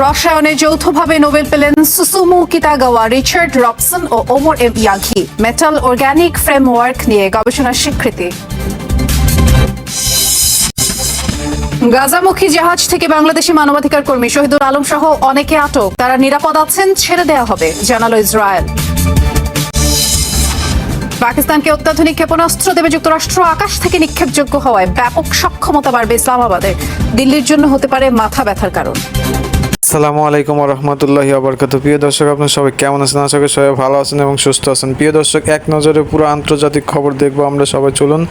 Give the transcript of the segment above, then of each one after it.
রসায়নে যৌথভাবে নোবেল পেলেন Susumu Kitagawa, Richard Robson ও Omar M Yaghi metal organic framework নিয়ে গবেষণার স্বীকৃতি। গাজামুখী জাহাজ থেকে বাংলাদেশি মানবাধিকার কর্মী শহীদুল আলম সহ অনেকে আটক। তারা নিরাপদ আছেন, ছেড়ে দেওয়া হবে, জানালো ইসরায়েল। পাকিস্তানকে অত্যাধুনিক ক্ষেপণাস্ত্র দেবে যুক্তরাষ্ট্র, আকাশ থেকে নিক্ষেপযোগ্য হওয়ায় ব্যাপক সক্ষমতা বাড়বে ইসলামাবাদে। দিল্লির জন্য হতে পারে মাথা ব্যথার কারণ। আসসালামু আলাইকুম রহমতুল্লাহি আবরকাত প্রিয় দর্শক, আপনার সবাই কেমন আছেন? আশা করি সবাই ভালো আছেন এবং সুস্থ আছেন। প্রিয় দর্শক, এক নজরে পুরো আন্তর্জাতিক খবর দেখব আমরা সবাই। চলুন,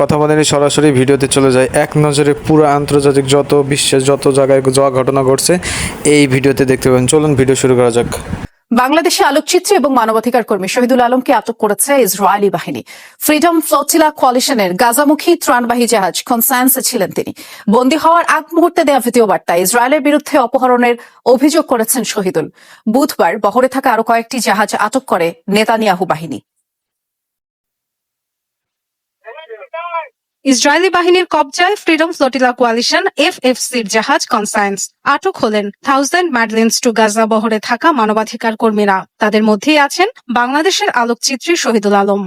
কথা বলেনি সরাসরি ভিডিওতে চলে যাই। এক নজরে পুরো আন্তর্জাতিক যত বিশ্বের যত জায়গায় যা ঘটনা ঘটছে, এই ভিডিওতে দেখতে পাবেন। চলুন, ভিডিও শুরু করা যাক। বাংলাদেশে আলোকচিত্র এবং মানবাধিকার কর্মী শহীদুল আলমকে আটক করেছে ইসরায়েলি বাহিনী। ফ্রিডম ফ্লোটিলা কোয়ালিশনের গাজামুখী ত্রাণবাহী জাহাজ কনসায়েন্সে ছিলেন তিনি। বন্দী হওয়ার আগ মুহূর্তে দেওয়া ভিডিও বার্তা ইসরায়েলের বিরুদ্ধে অপহরণের অভিযোগ করেছেন শহীদুল। বুধবার বহরে থাকা আরও কয়েকটি জাহাজ আটক করে নেতানিয়াহু বাহিনী। ইসরায়েলি বাহিনীর কবজায় ফ্রিডম ফ্লোটিলা কোয়ালিশন এফএফসির জাহাজ কনসায়েন্স আটক হলেন থাউজেন্ড ম্যাডলিন্স টু গাজা বহরে থাকা মানবাধিকার কর্মীরা। তাদের মধ্যেই আছেন বাংলাদেশের আলোকচিত্রী শহীদুল আলম।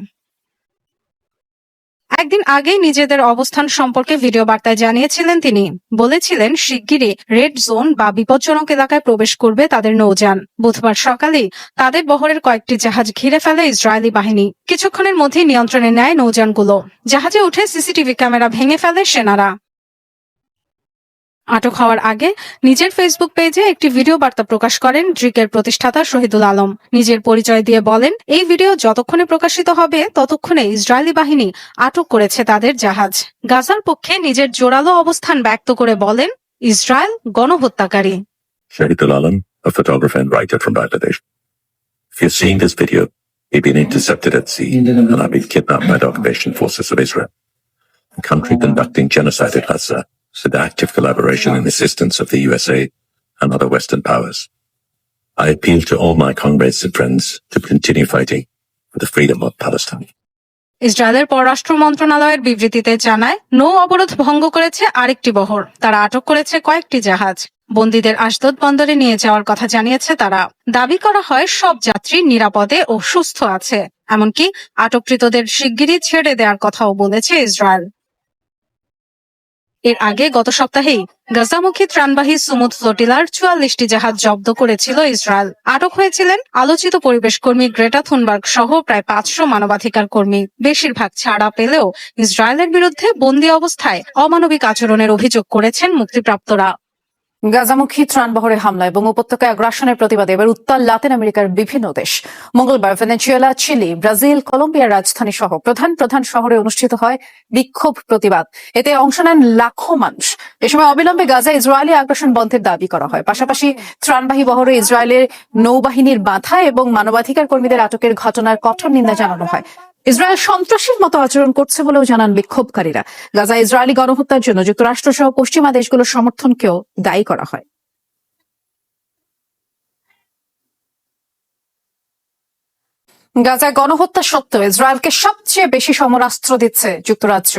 একদিন আগেই নিজেদের অবস্থান সম্পর্কে ভিডিও বার্তায় জানিয়েছিলেন তিনি। বলেছিলেন, শিগগিরই রেড জোন বা বিপজ্জনক এলাকায় প্রবেশ করবে তাদের নৌযান। বুধবার সকালে তাদের বহরের কয়েকটি জাহাজ ঘিরে ফেলে ইসরায়েলি বাহিনী। কিছুক্ষণের মধ্যেই নিয়ন্ত্রণে নেয় নৌযানগুলো। জাহাজে উঠে সিসিটিভি ক্যামেরা ভেঙে ফেলে সেনারা। আটক হওয়ার আগে নিজের ফেসবুক পেজে একটি ভিডিও বার্তা প্রকাশ করেন ড্রিকের প্রতিষ্ঠাতা শহীদুল আলম নিজের পরিচয় দিয়ে বলেন এই ভিডিও যতক্ষণে প্রকাশিত হবে ততক্ষণে ইসরায়েলি বাহিনী আটক করেছে তাদের জাহাজ গাজার পক্ষে নিজের জোরালো অবস্থান ব্যক্ত করে বলেন ইসরায়েল গণহত্যাকারী Shahidul Alam, a photographer and writer from Bangladesh. If you're seeing this video, we've been intercepted at sea and I've been kidnapped by the occupation forces of Israel. A country conducting genocide in Gaza seductive collaboration and assistance of the USA and other Western powers. I appeal to all my comrades and friends to continue fighting for the freedom of Palestine. ইসরায়েলের পররাষ্ট্র মন্ত্রণালয়ের বিবৃতিতে জানায়, নৌ অবরোধ ভঙ্গ করেছে আরেকটি বহর। তারা আটক করেছে কয়েকটি জাহাজ। বন্দীদের আসদোদ বন্দরে নিয়ে যাওয়ার কথা জানিয়েছে তারা। দাবি করা হয়, সব যাত্রী নিরাপদে ও সুস্থ আছে। এমনকি আটককৃতদের শিগগিরই ছেড়ে দেওয়ার কথাও বলেছে ইসরায়েল। এর আগে গত সপ্তাহেই গাজামুখী ত্রাণবাহী সুমুদ ফ্লোটিলার চুয়াল্লিশটি জাহাজ জব্দ করেছিল ইসরায়েল। আটক হয়েছিলেন আলোচিত পরিবেশ কর্মী গ্রেটা থুনবার্গ সহ প্রায় পাঁচশো মানবাধিকার কর্মী। বেশিরভাগ ছাড়া পেলেও ইসরায়েলের বিরুদ্ধে বন্দী অবস্থায় অমানবিক আচরণের অভিযোগ করেছেন মুক্তিপ্রাপ্তরা। গাজামুখী ত্রাণবহরে হামলা এবং উপত্যকায় আগ্রাসনের প্রতিবাদে এবার উত্তর লাতিন আমেরিকার বিভিন্ন দেশ। মঙ্গলবার ভেনেজুয়েলা, চিলি, ব্রাজিল, কলম্বিয়ার রাজধানী সহ প্রধান প্রধান শহরে অনুষ্ঠিত হয় বিক্ষোভ প্রতিবাদ। এতে অংশ নেন লাখো মানুষ। এ সময় অবিলম্বে গাজা ইসরায়েলি আগ্রাসন বন্ধের দাবি করা হয়। পাশাপাশি ত্রাণবাহী বহরে ইসরায়েলের নৌবাহিনীর বাধা এবং মানবাধিকার কর্মীদের আটকের ঘটনার কঠোর নিন্দা জানানো হয়। ইসরায়েল সন্ত্রাসীর মতো আচরণ করছে বলেও জানান বিক্ষোভকারীরা। গাজা ইসরায়েলি গণহত্যার জন্য যুক্তরাষ্ট্র সহ পশ্চিমা দেশগুলোর সমর্থনকেও দায়ী করা হয়। গাজায় গণহত্যা সত্ত্বেও ইসরায়েলকে সবচেয়ে বেশি সমরাস্ত্র দিচ্ছে যুক্তরাজ্য।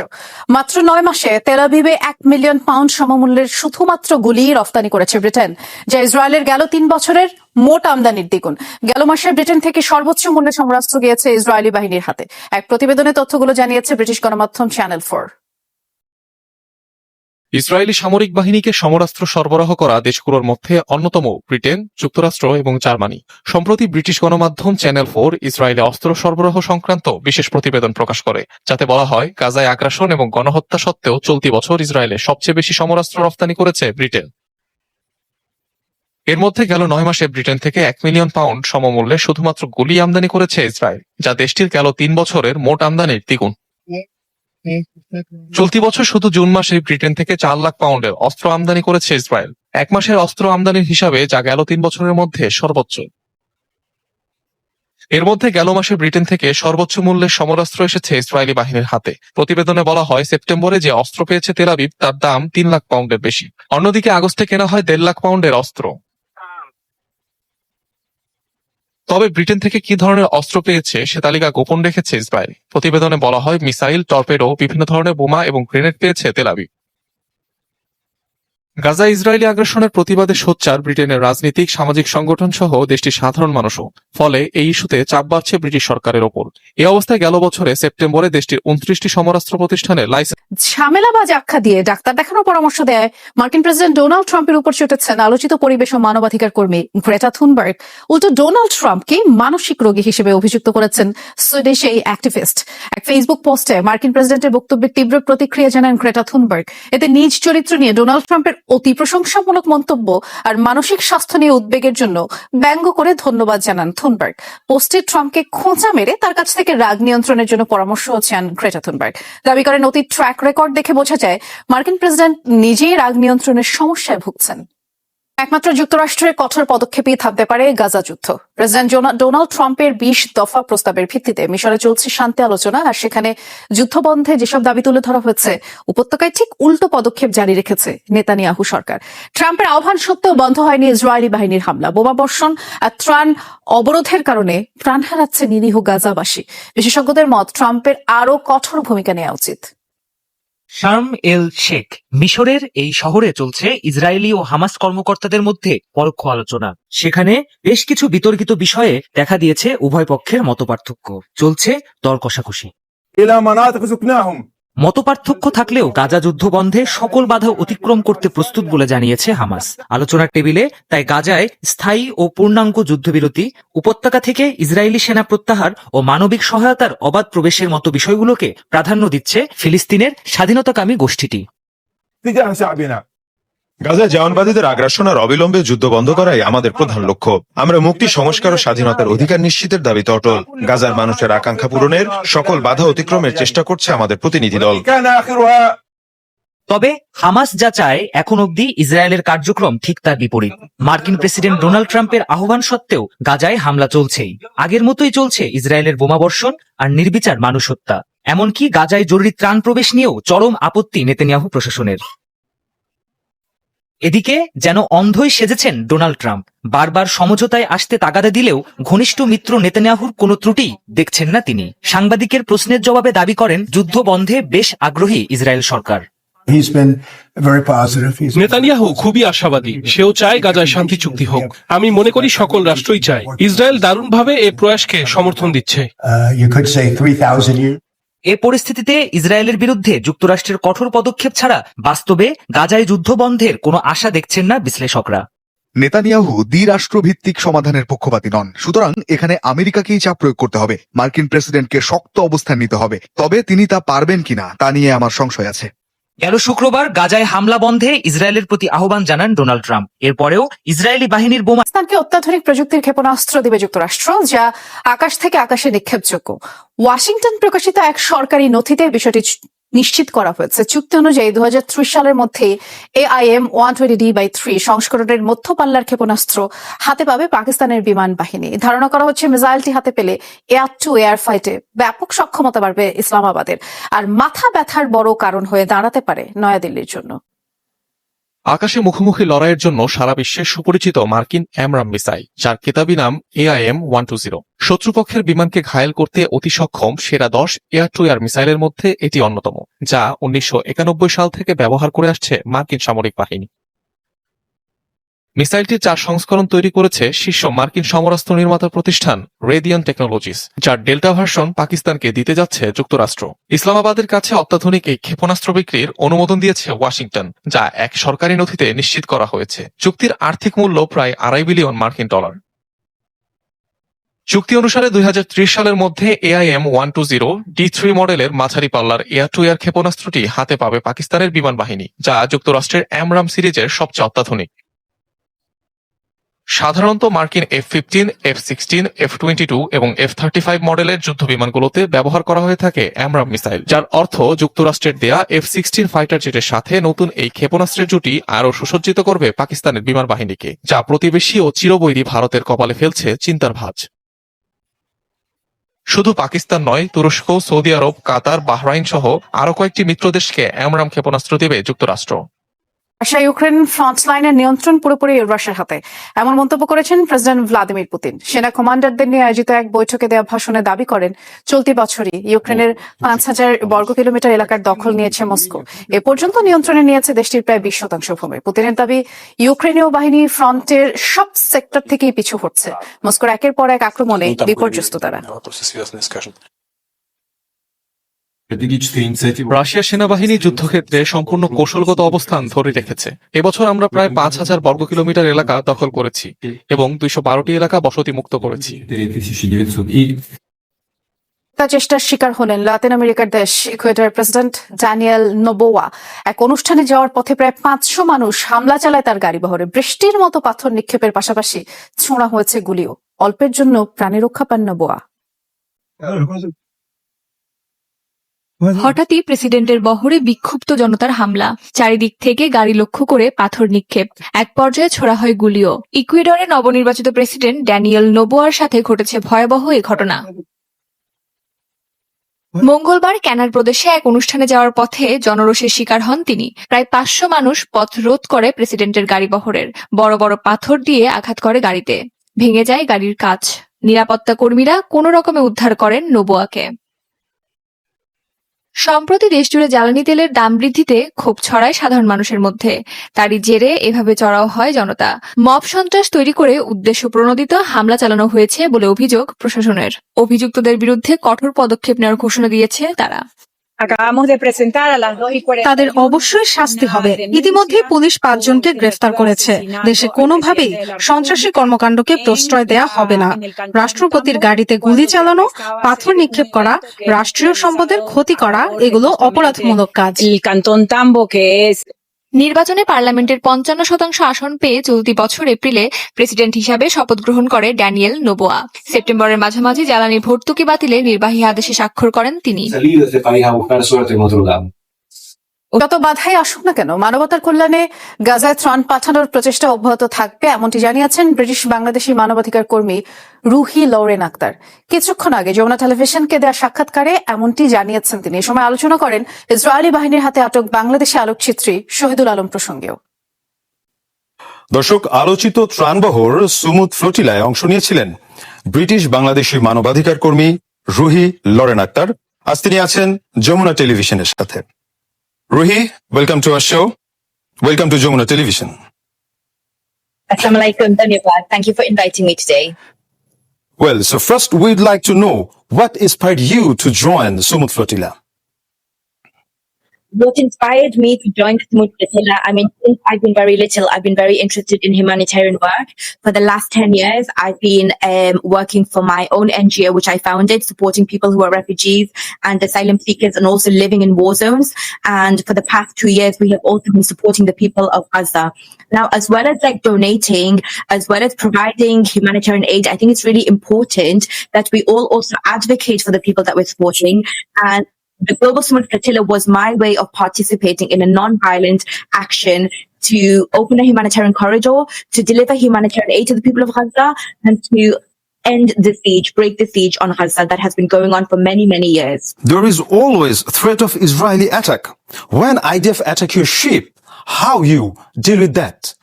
মাত্র নয় মাসে তেলাভিবে এক মিলিয়ন পাউন্ড সমমূল্যের শুধুমাত্র গুলি রফতানি করেছে ব্রিটেন, যা ইসরায়েলের গেল তিন বছরের মোট আমদানির দ্বিগুণ। গেল মাসে ব্রিটেন থেকে সর্বোচ্চ মূল্যে সমরাস্ত্র গিয়েছে ইসরায়েলি বাহিনীর হাতে। এক প্রতিবেদনে তথ্যগুলো জানিয়েছে ব্রিটিশ গণমাধ্যম চ্যানেল ফোর। ইসরায়েলি সামরিক বাহিনীকে সমরাস্ত্র সরবরাহ করা দেশগুলোর মধ্যে অন্যতম ব্রিটেন, যুক্তরাষ্ট্র এবং জার্মানি। সম্প্রতি ব্রিটিশ গণমাধ্যম চ্যানেল ফোর ইসরায়েলে অস্ত্র সরবরাহ সংক্রান্ত বিশেষ প্রতিবেদন প্রকাশ করে, যাতে বলা হয় গাজায় আগ্রাসন এবং গণহত্যা সত্ত্বেও চলতি বছর ইসরায়েলে সবচেয়ে বেশি সমরাস্ত্র রফতানি করেছে ব্রিটেন। এর মধ্যে গেল নয় মাসে ব্রিটেন থেকে এক মিলিয়ন পাউন্ড সমমূল্যে শুধুমাত্র গুলি আমদানি করেছে ইসরায়েল, যা দেশটির গেল তিন বছরের মোট আমদানির দ্বিগুণ। চলতি বছর শুধু জুন মাসে ব্রিটেন থেকে চার লাখ পাউন্ডের অস্ত্র আমদানি করেছে ইসরায়েল। এক মাসের অস্ত্র আমদানির হিসাবে যা গেল তিন বছরের মধ্যে সর্বোচ্চ। এর মধ্যে গেল মাসে ব্রিটেন থেকে সর্বোচ্চ মূল্যের সমরাস্ত্র এসেছে ইসরায়েলি বাহিনীর হাতে। প্রতিবেদনে বলা হয়, সেপ্টেম্বরে যে অস্ত্র পেয়েছে তেলাবিব তার দাম তিন লাখ পাউন্ডের বেশি। অন্যদিকে আগস্টে কেনা হয় দেড় লাখ পাউন্ডের অস্ত্র। তবে ব্রিটেন থেকে কি ধরনের অস্ত্র পেয়েছে সে তালিকা গোপন রেখেছে ইসরায়েল। প্রতিবেদনে বলা হয়, মিসাইল, টর্পেডো, বিভিন্ন ধরনের বোমা এবং গ্রেনেড পেয়েছে তেলাবি গাজা ইসরায়েলি আগ্রাসনের প্রতিবাদে সোচ্চার ব্রিটেনের রাজনীতিক, সামাজিক সংগঠন সহ দেশটির সাধারণ মানুষও। ফলে এই ইস্যুতে চাপ বাড়ছে ব্রিটিশ সরকারের ওপর। এই অবস্থায় গেল বছরে সেপ্টেম্বরে দেশটির উনত্রিশটি সমরাস্ত্র প্রতিষ্ঠানে লাইসেন্স ঝামেলাবাজ আখ্যা দিয়ে ডাক্তার দেখানোর পরামর্শ দেয় মার্কিন প্রেসিডেন্ট ডোনাল্ড ট্রাম্পের উপর চটেছেন আলোচিত পরিবেশ ও মানবাধিকার কর্মী গ্রেটা থুনবার্গ। উল্টো ডোনাল্ড ট্রাম্পকে মানসিক রোগী হিসেবে অভিযুক্ত করেছেন সুইডিশ এই অ্যাক্টিভিস্ট। এক ফেসবুক পোস্টে মার্কিন প্রেসিডেন্টের বক্তব্যের তীব্র প্রতিক্রিয়া জানান গ্রেটা থুনবার্গ। এতে নিজ চরিত্র নিয়ে ডোনাল্ড ট্রাম্পের অতি প্রশংসামূলক মন্তব্য আর মানসিক স্বাস্থ্য নিয়ে উদ্বেগের জন্য ব্যঙ্গ করে ধন্যবাদ জানান থুনবার্গ। পোস্টে ট্রাম্পকে খোঁচা মেরে তার কাছ থেকে রাগ নিয়ন্ত্রণের জন্য পরামর্শ চান ক্রেটা থুনবার্গ। দাবি করেন অতি ট্র্যাক রেকর্ড দেখে বোঝা যায় মার্কিন প্রেসিডেন্ট নিজেই রাগ নিয়ন্ত্রণের সমস্যায় ভুগছেন। একমাত্র যুক্তরাষ্ট্রের কঠোর পদক্ষেপেই থাকতে পারে গাজা যুদ্ধ। প্রেসিডেন্ট ডোনাল্ড ট্রাম্পের বিশ দফা প্রস্তাবের ভিত্তিতে মিশরে চলছে শান্তি আলোচনা, আর সেখানে যুদ্ধবন্ধে যেসব দাবি তুলে ধরা হয়েছে, উপত্যকায় ঠিক উল্টো পদক্ষেপ জারি রেখেছে নেতানিয়াহু সরকার। ট্রাম্পের আহ্বান সত্ত্বেও বন্ধ হয়নি ইসরায়েলি বাহিনীর হামলা। বোমা বর্ষণ আর ত্রাণ অবরোধের কারণে প্রাণ হারাচ্ছে নিরীহ গাজাবাসী। বিশেষজ্ঞদের মত, ট্রাম্পের আরও কঠোর ভূমিকা নেওয়া উচিত। শার্ম এল শেখ মিশরের এই শহরে চলছে ইসরায়েলি ও হামাস কর্মকর্তাদের মধ্যে পরোক্ষ আলোচনা। সেখানে বেশ কিছু বিতর্কিত বিষয়ে দেখা দিয়েছে উভয় পক্ষের মতপার্থক্য। চলছে দর কষাকষি মতপার্থক্য থাকলেও গাজা যুদ্ধ বন্ধে সকল বাধা অতিক্রম করতে প্রস্তুত বলে জানিয়েছে হামাস। আলোচনার টেবিলে তাই গাজায় স্থায়ী ও পূর্ণাঙ্গ যুদ্ধবিরতি, উপত্যকা থেকে ইসরায়েলি সেনা প্রত্যাহার ও মানবিক সহায়তার অবাধ প্রবেশের মতো বিষয়গুলোকে প্রাধান্য দিচ্ছে ফিলিস্তিনের স্বাধীনতাকামী গোষ্ঠীটি। গাজায় জাওয়ানবাদীদের আগ্রাসন আর অবিলম্বে যুদ্ধ বন্ধ করাই আমাদের প্রধান লক্ষ্য। আমরা মুক্তি, সংস্কার ও স্বাধীনতার অধিকার নিশ্চিতের দাবিতে অটল। গাজার মানুষের আকাঙ্ক্ষা পূরণের সকল বাধা অতিক্রমের চেষ্টা করছে আমাদের প্রতিনিধি দল। তবে হামাস যা চায়, এখন অবধি ইসরায়েলের কার্যক্রম ঠিক তার বিপরীত। মার্কিন প্রেসিডেন্ট ডোনাল্ড ট্রাম্পের আহ্বান সত্ত্বেও গাজায় হামলা চলছেই। আগের মতোই চলছে ইসরায়েলের বোমাবর্ষণ আর নির্বিচার মানুষ হত্যা এমনকি গাজায় জরুরি ত্রাণ প্রবেশ নিয়েও চরম আপত্তি নেতেনিয়াহু প্রশাসনের। এদিকে যেন অন্ধই সেজেছেন ডোনাল্ড ট্রাম্প। বারবার সমঝোতায় আসতে তাগাদা দিলেও ঘনিষ্ঠ মিত্র নেতানিয়াহুর কোনো ত্রুটি দেখছেন না তিনি। সাংবাদিকের প্রশ্নের জবাবে দাবি করেন যুদ্ধ বন্ধে বেশ আগ্রহী ইসরায়েল সরকার। নেতানিয়াহু খুবই আশাবাদী। সেও চায় গাজায় শান্তি চুক্তি হোক। আমি মনে করি সকল রাষ্ট্রই চায়। ইসরায়েল দারুণভাবে এ প্রয়াসকে সমর্থন দিচ্ছে। You could say 3,000 years. এ পরিস্থিতিতে ইসরায়েলের বিরুদ্ধে যুক্তরাষ্ট্রের কঠোর পদক্ষেপ ছাড়া বাস্তবে গাজায় যুদ্ধ বন্ধের কোনো আশা দেখছেন না বিশ্লেষকরা। নেতানিয়াহু দ্বিরাষ্ট্রভিত্তিক সমাধানের পক্ষপাতী নন। সুতরাং এখানে আমেরিকাকেই চাপ প্রয়োগ করতে হবে। মার্কিন প্রেসিডেন্টকে শক্ত অবস্থান নিতে হবে। তবে তিনি তা পারবেন কিনা তা নিয়ে আমার সংশয় আছে। গেল শুক্রবার গাজায় হামলা বন্ধে ইসরায়েলের প্রতি আহ্বান জানান ডোনাল্ড ট্রাম্প। এরপরেও ইসরায়েলি বাহিনীর বোমা পাকিস্তানকে অত্যাধুনিক প্রযুক্তির ক্ষেপণাস্ত্র দেবে যুক্তরাষ্ট্র, যা আকাশ থেকে আকাশে নিক্ষেপযোগ্য। ওয়াশিংটন প্রকাশিত এক সরকারি নথিতে বিষয়টি নিশ্চিত করা হয়েছে। চুক্তি অনুযায়ী দুই হাজার ত্রিশ সালের মধ্যে A I M one twenty D by three সংস্করণের মধ্যপাল্লার ক্ষেপণাস্ত্র হাতে পাবে পাকিস্তানের বিমান বাহিনী। ধারণা করা হচ্ছে মিসাইলটি হাতে পেলে এয়ার টু এয়ার ফাইটে ব্যাপক সক্ষমতা বাড়বে ইসলামাবাদের। আর মাথা ব্যথার বড় কারণ হয়ে দাঁড়াতে পারে নয়াদিল্লির জন্য। আকাশে মুখোমুখি লড়াইয়ের জন্য সারা বিশ্বে সুপরিচিত মার্কিন অ্যামরাম মিসাইল, যার কেতাবি নাম এআইএম ওয়ান টু জিরো। শত্রুপক্ষের বিমানকে ঘায়েল করতে অতি সক্ষম সেরা দশ এয়ার টু এয়ার মিসাইলের মধ্যে এটি অন্যতম, যা উনিশশো একানব্বই সাল থেকে ব্যবহার করে আসছে মার্কিন সামরিক বাহিনী। মিসাইলটির চার সংস্করণ তৈরি করেছে শীর্ষ মার্কিন সমরাস্ত্র নির্মাতা প্রতিষ্ঠান রেডিয়ান টেকনোলজিস যার ডেল্টা ভার্সন পাকিস্তানকে দিতে যাচ্ছে যুক্তরাষ্ট্র। ইসলামাবাদের কাছে অত্যাধুনিক এই ক্ষেপণাস্ত্র বিক্রির অনুমোদন দিয়েছে ওয়াশিংটন, যা এক সরকারি নথিতে নিশ্চিত করা হয়েছে। চুক্তির আর্থিক মূল্য প্রায় আড়াই বিলিয়ন মার্কিন ডলার। চুক্তি অনুসারে দুই হাজার ত্রিশ সালের মধ্যে AIM one two zero D three মডেলের মাঝারি পাল্লার এয়ার টু এয়ার ক্ষেপণাস্ত্রটি হাতে পাবে পাকিস্তানের বিমান বাহিনী, যা যুক্তরাষ্ট্রের অ্যামরাম সিরিজের সবচেয়ে অত্যাধুনিক। সাধারণত মার্কিন F fifteen F sixteen F twenty two এবং এফ থার্টি ফাইভ মডেলের যুদ্ধ বিমানগুলোতে ব্যবহার করা হয়ে থাকে অ্যামরাম মিসাইল, যার অর্থ যুক্তরাষ্ট্রের দেয়া এফ সিক্সটিন ফাইটার জেটের সাথে নতুন এই ক্ষেপণাস্ত্রের জুটি আরও সুসজ্জিত করবে পাকিস্তানের বিমান বাহিনীকে, যা প্রতিবেশী ও চিরবৈরী ভারতের কপালে ফেলছে চিন্তার ভাঁজ। শুধু পাকিস্তান নয়, তুরস্ক, সৌদি আরব, কাতার বাহরাইন সহ আরও কয়েকটি মিত্র দেশকে অ্যামরাম ক্ষেপণাস্ত্র দেবে যুক্তরাষ্ট্র। রাশিয়া ইউক্রেন ফ্রন্ট লাইনের নিয়ন্ত্রণ পুরোপুরি রাশিয়ার হাতে। এমন মন্তব্য করেছেন প্রেসিডেন্ট ভ্লাদিমির পুতিন। সেনা কমান্ডারদের নিয়ে আয়োজিত এক বৈঠকে দেওয়া ভাষণে দাবি করেন চলতি বছরই ইউক্রেনের পাঁচ হাজার বর্গ কিলোমিটার এলাকার দখল নিয়েছে মস্কো। এ পর্যন্ত নিয়ন্ত্রণে নিয়েছে দেশটির প্রায় বিশ শতাংশ ভূমি। পুতিনের দাবি ইউক্রেনীয় বাহিনী ফ্রন্টের সব সেক্টর থেকেই পিছু হচ্ছে মস্কোর একের পর এক আক্রমণে বিপর্যস্ত তারা। রাশিয়া সেনাবাহিনী যুদ্ধক্ষেত্রে সম্পূর্ণ কৌশলগত অবস্থান ধরে রেখেছে। এবছর আমরা প্রায় পাঁচ হাজার বর্গ কিলোমিটার এলাকা দখল করেছি এবং দুইশো বারোটি এলাকা বসতি মুক্ত করেছি। তা চেষ্টার শিকার হলেন লাতিন আমেরিকার দেশ ইকুয়েডার প্রেসিডেন্ট ড্যানিয়েল নোবোয়া। এক অনুষ্ঠানে যাওয়ার পথে প্রায় পাঁচশো মানুষ হামলা চালায় তার গাড়ি বহরে বৃষ্টির মতো পাথর নিক্ষেপের পাশাপাশি ছোঁড়া হয়েছে গুলিও। অল্পের জন্য প্রাণে রক্ষা পান নোবোয়া। হঠাৎই প্রেসিডেন্টের বহরে বিক্ষুব্ধ জনতার হামলা। চারিদিক থেকে গাড়ি লক্ষ্য করে পাথর নিক্ষেপ। এক পর্যায়ে ছোড়া হয় গুলিও। ইকুয়েডরের নবনির্বাচিত প্রেসিডেন্ট ড্যানিয়েল নোবোয়ার সাথে ঘটেছে ভয়াবহ এ ঘটনা। মঙ্গলবার ক্যানার প্রদেশে এক অনুষ্ঠানে যাওয়ার পথে জনরোষের শিকার হন তিনি। প্রায় পাঁচশো মানুষ পথ রোধ করে প্রেসিডেন্টের গাড়ি বহরের। বড় বড় পাথর দিয়ে আঘাত করে গাড়িতে। ভেঙে যায় গাড়ির কাচ। নিরাপত্তা কর্মীরা কোনো রকমে উদ্ধার করেন নোবোয়াকে। সম্প্রতি দেশজুড়ে জ্বালানি তেলের দাম বৃদ্ধিতে ক্ষোভ ছড়ায় সাধারণ মানুষের মধ্যে। তারই জেরে এভাবে চড়াও হয় জনতা। মব সন্ত্রাস তৈরি করে উদ্দেশ্য প্রণোদিত হামলা চালানো হয়েছে বলে অভিযোগ প্রশাসনের। অভিযুক্তদের বিরুদ্ধে কঠোর পদক্ষেপ নেওয়ার ঘোষণা দিয়েছে তারা। তাদের অবশ্যই শাস্তি হবে। ইতিমধ্যে পুলিশ পাঁচজনকে গ্রেফতার করেছে। দেশে কোনোভাবেই সন্ত্রাসী কর্মকাণ্ডকে প্রশ্রয় দেয়া হবে না। রাষ্ট্রপতির গাড়িতে গুলি চালানো পাথর নিক্ষেপ করা রাষ্ট্রীয় সম্পদের ক্ষতি করা এগুলো অপরাধমূলক কাজ। নির্বাচনে পার্লামেন্টের পঞ্চান্ন শতাংশ আসন পেয়ে চলতি বছর এপ্রিলে প্রেসিডেন্ট হিসাবে শপথ গ্রহণ করে ড্যানিয়েল নোবোয়া। সেপ্টেম্বরের মাঝামাঝি জ্বালানি ভর্তুকি বাতিলে নির্বাহী আদেশে স্বাক্ষর করেন তিনি। যত বাধাই আসুক না কেন, মানবতার কল্যাণে গাজায় ত্রাণ পাঠানোর প্রচেষ্টা অব্যাহত থাকবে, এমনটি জানিয়েছেন ব্রিটিশ বাংলাদেশি মানবাধিকার কর্মী রুহি লৌরেন আক্তার। কিছুক্ষণ আগে যমুনা টেলিভিশনকে দেওয়া সাক্ষাৎকারে এমনটি জানিয়েছেন তিনি। এ সময় আলোচনা করেন ইসরায়েলি বাহিনীর হাতে আটক বাংলাদেশি আলোকচিত্রী শহীদুল আলম প্রসঙ্গেও। দর্শক, আলোচিত ত্রাণবহর সুমুদ ফ্লোটিলায় অংশ নিয়েছিলেন ব্রিটিশ বাংলাদেশি মানবাধিকার কর্মী রুহি লরেন আক্তার। আজ তিনি আছেন যমুনা টেলিভিশনের সাথে। Ruhi, welcome to our show. Welcome to Jomuna Television. Assalamualaikum, Dhanyawad. Thank you for inviting me today. Well, so first we'd like to know what inspired you to join Sumut Flotilla? What inspired me to join Smooth Flotilla? I mean, since I've been very little, I've been very interested in humanitarian work. For the last 10 years, I've been um, working for my own NGO, which I founded, supporting people who are refugees and asylum seekers and also living in war zones. And for the past two years, we have also been supporting the people of Gaza. Now, as well as like donating, as well as providing humanitarian aid, I think it's really important that we all also advocate for the people that we're supporting. And the Global Smooth Flotilla was my way of participating in a non-violent action to open a humanitarian corridor, to deliver humanitarian aid to the people of Gaza, and to end the siege, break the siege on Gaza that has been going on for many, many years. There is always threat of Israeli attack. When IDF attack your ship, how you deal with that?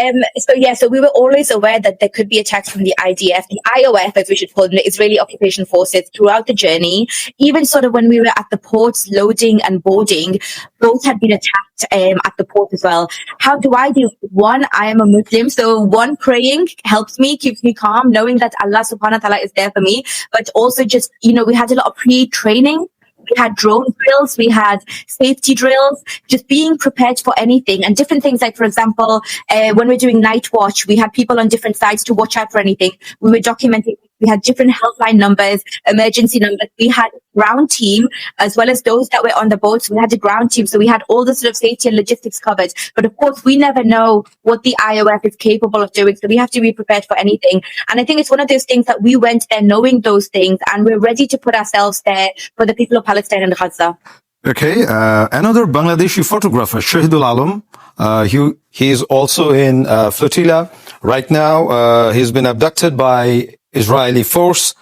Um, so yeah, so we were always aware that there could be attacks from the IDF, the IOF, as we should call them, the Israeli occupation forces throughout the journey. Even sort of when we were at the ports loading and boarding, both had been attacked um, at the port as well. How do I deal? One, I am a Muslim, so one praying helps me, keeps me calm, knowing that Allah subhanahu wa ta'ala is there for me. But also just, you know, we had a lot of pre-training we had drone drills, we had safety drills, just being prepared for anything and different things. Like, for example, uh, when we're doing night watch, we had people on different sides to watch out for anything. We were documenting, we had different helpline numbers, emergency numbers. We had ground team as well as those that were on the boats. We had a ground team. So we had all the sort of safety and logistics covered. But of course, we never know what the IOF is capable of doing. So we have to be prepared for anything. And I think it's one of those things that we went there knowing those things and we're ready to put ourselves there for the people of Palestine and Gaza. Okay, uh, another Bangladeshi photographer, Shahidul Alam. Uh, he, he is also in uh, flotilla right now. Uh, he's been abducted by Israeli force.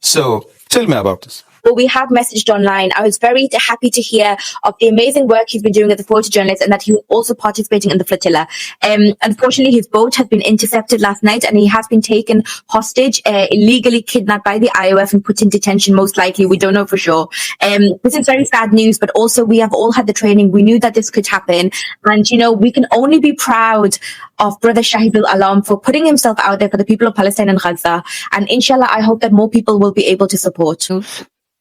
So tell me about this. But we have messaged online. I was very happy to hear of the amazing work he's been doing as a photojournalist and that he was also participating in the flotilla. Um, unfortunately, his boat has been intercepted last night and he has been taken hostage, uh, illegally kidnapped by the IOF and put in detention, most likely. We don't know for sure. Um, this is very sad news, but also we have all had the training. We knew that this could happen. And, you know, we can only be proud of Brother Shahidul Alam for putting himself out there for the people of Palestine and Gaza. And inshallah, I hope that more people will be able to support.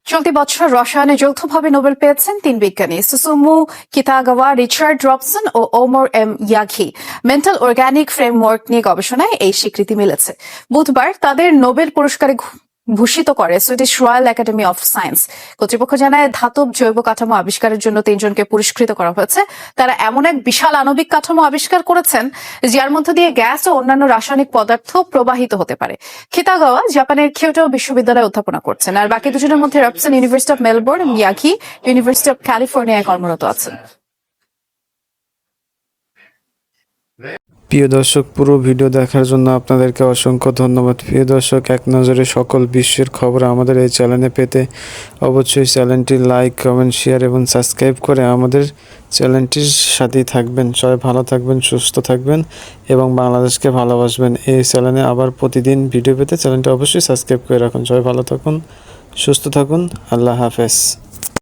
চলতি বছর রসায়নে যৌথভাবে Nobel পেয়েছেন তিন বিজ্ঞানী, Susumu, Kitagawa, Richard Robson ও Omar M Yaghi mental organic framework নিয়ে গবেষণায় এই স্বীকৃতি মিলেছে। বুধবার তাদের নোবেল পুরস্কারে ভূষিত করে Swedish royal academy of science কর্তৃপক্ষ জানায়, ধাতব জৈব কাঠামো আবিষ্কারের জন্য তিনজনকে পুরস্কৃত করা হয়েছে। তারা এমন এক বিশাল আণবিক কাঠামো আবিষ্কার করেছেন, যার মধ্য দিয়ে গ্যাস ও অন্যান্য রাসায়নিক পদার্থ প্রবাহিত হতে পারে। খিতাগাওয়া জাপানের কিয়োটো বিশ্ববিদ্যালয়ে অধ্যাপনা করছেন। আর বাকি দুজনের মধ্যে Robson university of Melbourne Yaghi university of ক্যালিফোর্নিয়ায় কর্মরত আছেন। প্রিয় দর্শক, পুরো ভিডিও দেখার জন্য আপনাদেরকে অসংখ্য ধন্যবাদ। প্রিয় দর্শক, এক নজরে সকল বিশ্বের খবর আমাদের এই চ্যানেলে পেতে অবশ্যই চ্যানেলটি লাইক, কমেন্ট, শেয়ার এবং সাবস্ক্রাইব করে আমাদের চ্যানেলটির সাথেই থাকবেন। সবাই ভালো থাকবেন, সুস্থ থাকবেন এবং বাংলাদেশকে ভালোবাসবেন। এই চ্যানেলে আবার প্রতিদিন ভিডিও পেতে চ্যানেলটি অবশ্যই সাবস্ক্রাইব করে রাখুন। সবাই ভালো থাকুন, সুস্থ থাকুন। আল্লাহ হাফেজ।